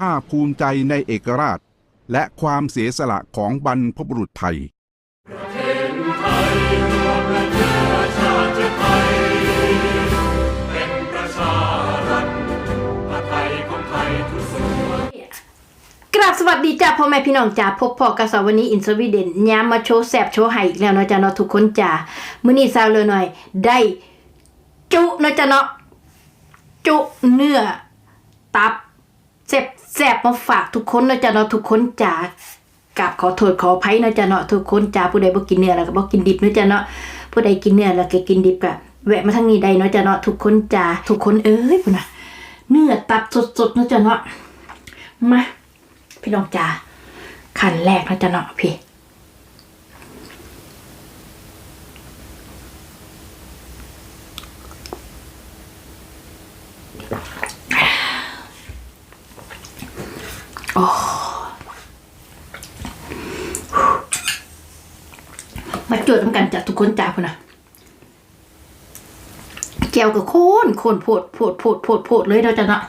ภาคภูมิใจในเอกราช และความเสียสละของบรรพบุรุษไทยกราบสวัสดีจ้าพ่อแม่พี่น้องจ้าพบพ่อกับสาววันนี้อินสวีเดนยามมาโชว์แสบโชว์ไห้อีกแล้วเนาะจ้าเนาะทุกคนจ้ามื้อนี้สาวเลยหน่อย ได้จุเนาะจ้าเนาะจุเนื้อตับ แสบแสบมาฝากทุกคนนะจ้าเนาะทุกคนจ้ากราบขอโทษขออภัยนะจ้าเนาะทุกคนจ้าผู้ใดบ่กินเนื้อแล้วก็บ่กินดิบนะจ้าเนาะผู้ใดกินเนื้อแล้วก็กินดิบก็แวะมาทางนี้ได้เนาะจ้าเนาะทุกคนจ้าทุกคนเอ้ยพุ่นน่ะเนื้อตับสดๆนะจ้าเนาะมาพี่น้องจ๋าขันแรกนะจ๊ะเนาะพี่ โอ้มาจดน้ำกันจากทุกคนจ้าพุ่นนะแก้วกับโคนโคนโพดโพดโพดโพดโพดเลยเราจะเนาะ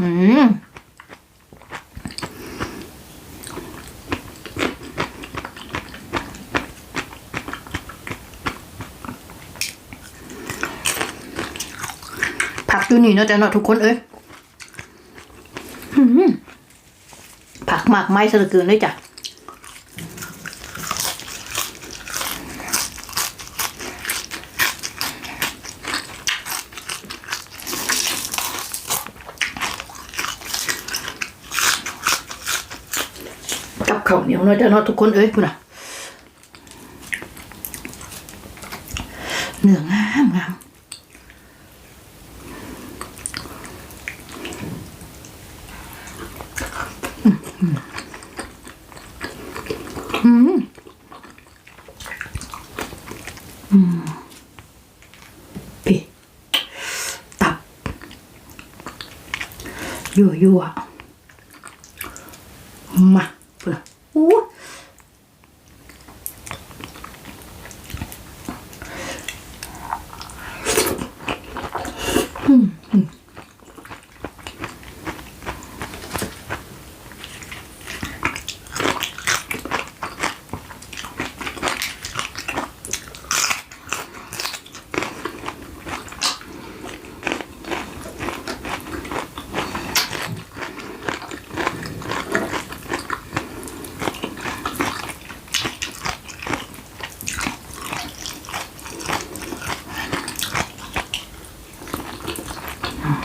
อืม อยู่นี่เนาะแต่เนาะทุกคนเอ้ยผักหมากไม้สะเกินเลยจ้ะกับข้าวเหนียวเนาะจ้ะเนาะทุกคนเอ้ยพุ่นน่ะเนื้องามงามอืมอืมพี่ตับ ยั่วยั่วๆมาเพื่ออู้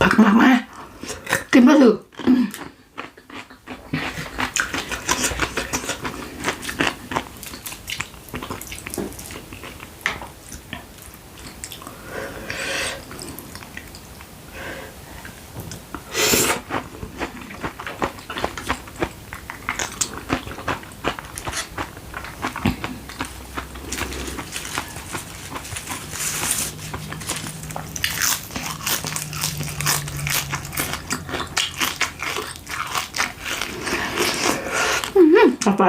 ผัก มามากินมาถึก กา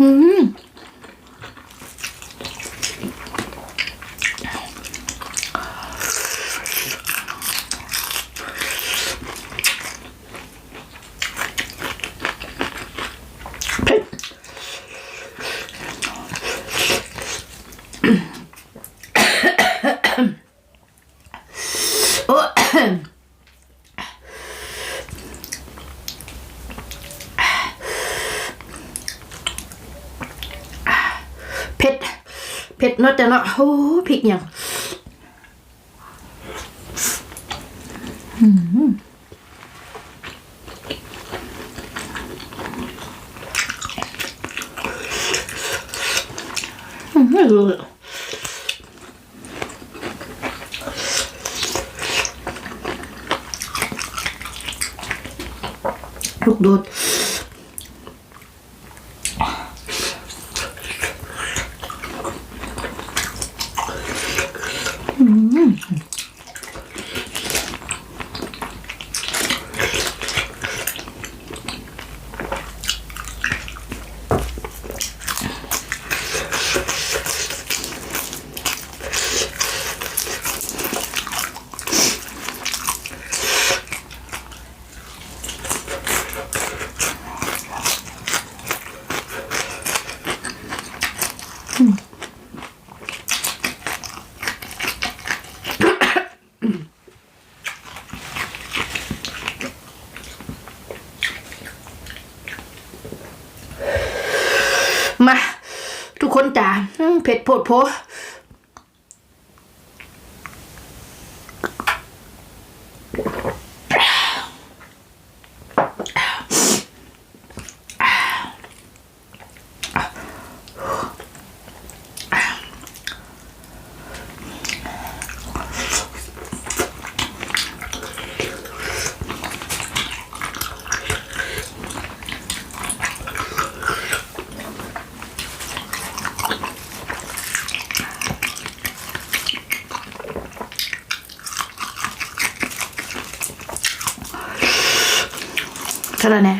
แฟ อืมเผ็ดโอ้ เผ็ด เผ็ดเนาะจ้ะเนาะโอ้พริกอย่างอืมไม่รู้เลยลูกโดด มา ทุกคนจ๋า อืม เผ็ดโ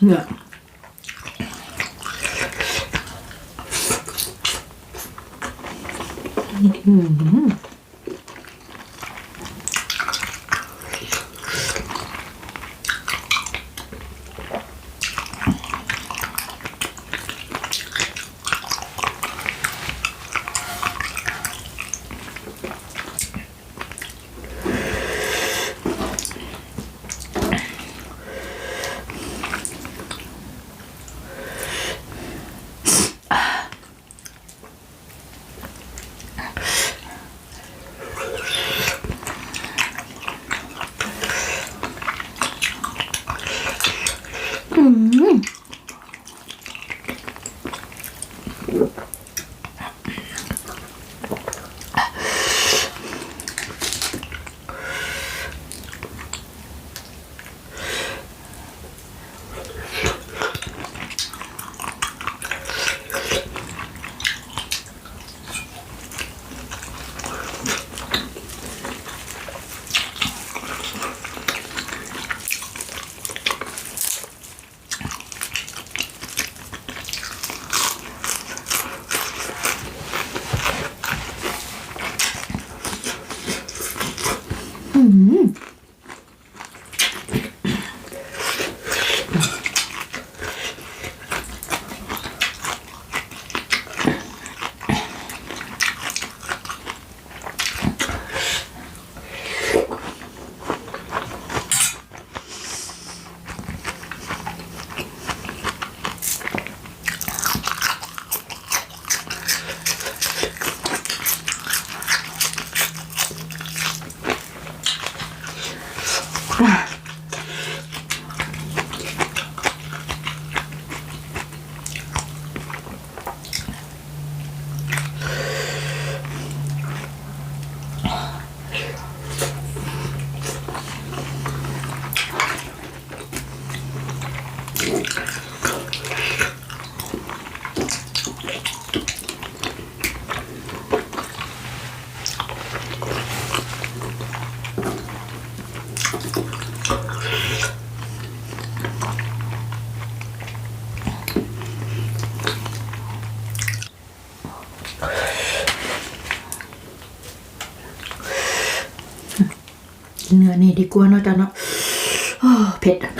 네. 음. กินเนื้อนี่ดีกว่าเนาะจ้ะเนาะเผ็ดอะ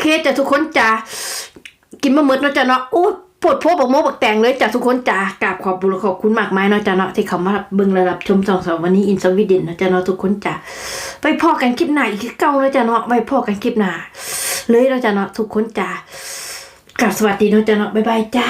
เคจ้ะทุกคนจ้ะกินมะมืดเนาะจ้ะเนาะอู้ปวดโพวกบักโมบักแตงเลยจ้ะทุกคนจ้ะกราบขอบบุญขอบคุณมากมายเนาะจ้ะเนาะที่เขามาเบิ่งระดับชมสองสามวันนี้อินสวีเดนเนาะจ้ะเนาะทุกคนจ้ะไปพอกันคลิปหน้าอีกเก่าเนาะจ้ะเนาะไปพอกันคลิปหน้าเลยเนาะจ้ะเนาะทุกคนจ้ะกราบสวัสดีเนาะจ้ะเนาะบ๊ายบายจ้า